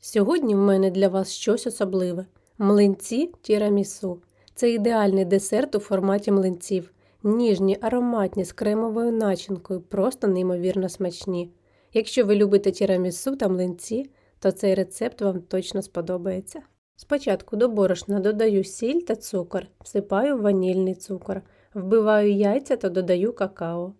Сьогодні в мене для вас щось особливе: млинці тірамісу. Це ідеальний десерт у форматі млинців. Ніжні, ароматні з кремовою начинкою, просто неймовірно смачні. Якщо ви любите тірамісу та млинці, то цей рецепт вам точно сподобається. Спочатку до борошна додаю сіль та цукор, всипаю ванільний цукор, вбиваю яйця та додаю какао,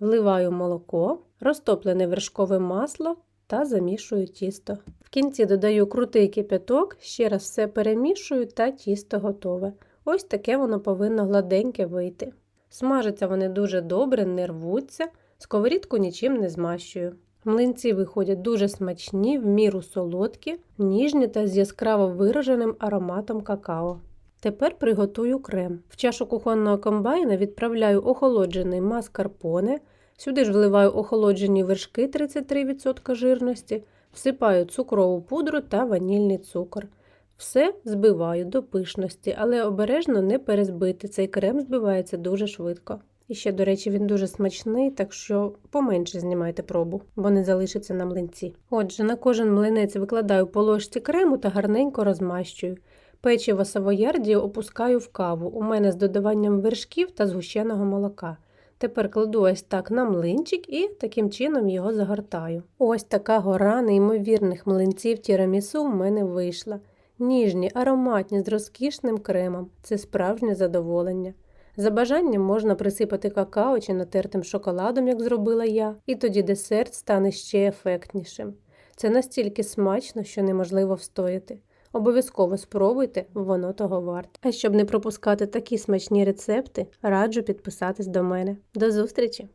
вливаю молоко, розтоплене вершкове масло та замішую тісто. В кінці додаю крутий кипяток, ще раз все перемішую та тісто готове. Ось таке воно повинно гладеньке вийти. Смажаться вони дуже добре, не рвуться, сковорідку нічим не змащую. Млинці виходять дуже смачні, в міру солодкі, ніжні та з яскраво вираженим ароматом какао. Тепер приготую крем. В чашу кухонного комбайна відправляю охолоджений маскарпоне, сюди ж вливаю охолоджені вершки 33% жирності, всипаю цукрову пудру та ванільний цукор. Все збиваю до пишності, але обережно не перезбити. Цей крем збивається дуже швидко. І ще, до речі, він дуже смачний, так що поменше знімайте пробу, бо не залишиться на млинці. Отже, на кожен млинець викладаю по ложці крему та гарненько розмащую. Печиво савоярді опускаю в каву. У мене з додаванням вершків та згущеного молока. Тепер кладу ось так на млинчик і таким чином його загортаю. Ось така гора неймовірних млинців тірамісу в мене вийшла. Ніжні, ароматні з розкішним кремом. Це справжнє задоволення. За бажанням можна присипати какао чи натертим шоколадом, як зробила я, і тоді десерт стане ще ефектнішим. Це настільки смачно, що неможливо встояти. Обов'язково спробуйте, воно того варте. А щоб не пропускати такі смачні рецепти, раджу підписатись до мене. До зустрічі!